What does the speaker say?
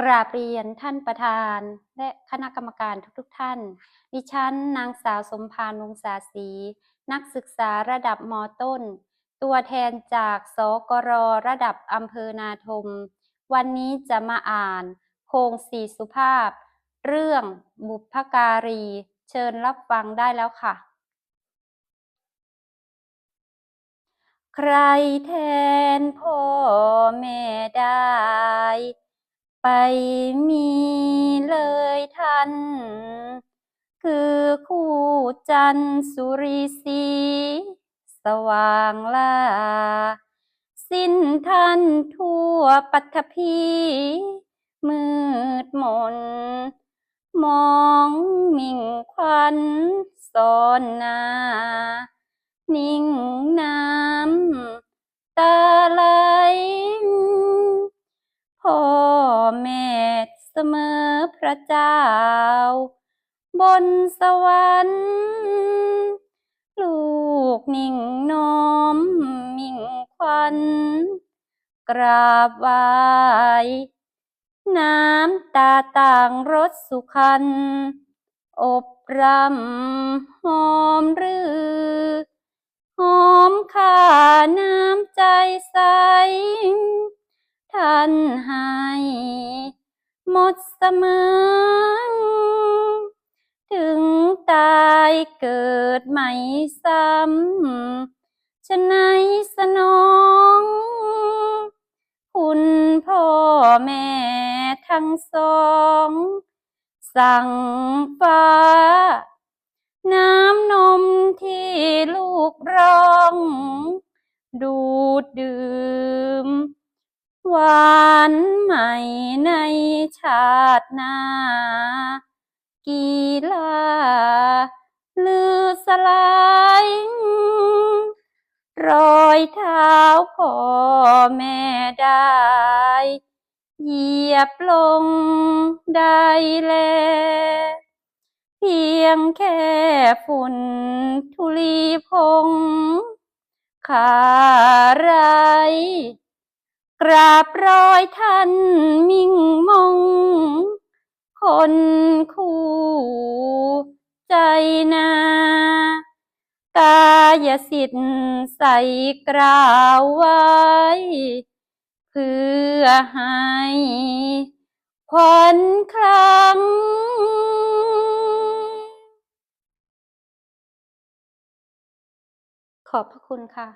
กราบเรียนท่านประธาน และคณะกรรมการทุกๆท่าน ดิฉันนางสาวสมพานวงศาศรีนักศึกษาระดับมต้น ตัวแทนจากสกรระดับอำเภอนาทม วันนี้จะมาอ่าน โครงสีสุภาพ เรื่องบุพการี เชิญรับฟังได้แล้วค่ะ ใครแทนพ่อแม่ได้ ไปมีเลยท่าน คือคู่จันสุริสีสว่างลาสิ้นท่านทั่วปัทภีมืดมน มองมิ่งควันซ้อนนา นิ่งน้ำ พระเจ้า บนสวรรค์ ลูกนิ่งน้อมมิ่งควันกราบไหว้น้ำตาต่างรสสุขัน อบรำหอมรือ หอมค่าน้ำใจใส ท่านให้ หมดเสมอ ถึงตายเกิดใหม่ซ้ำฉะไหนสนอง คุณพ่อแม่ทั้งสอง สั่งฟ้า น้ำนมที่ลูกร้อง ดูดดื่ม หวานใหม่ ชาติหน้า กีฬาลือสลายรอยเท้าพ่อแม่ได้เหยียบลงได้แล เพียงแค่ฝุ่นธุลีพงขาไร กราบรอยท่านมิ่งมง คนคู่ใจนา กายสิทธิ์ใส่กล่าวไว้ เพื่อให้ขวัญคลังขอบพระคุณค่ะ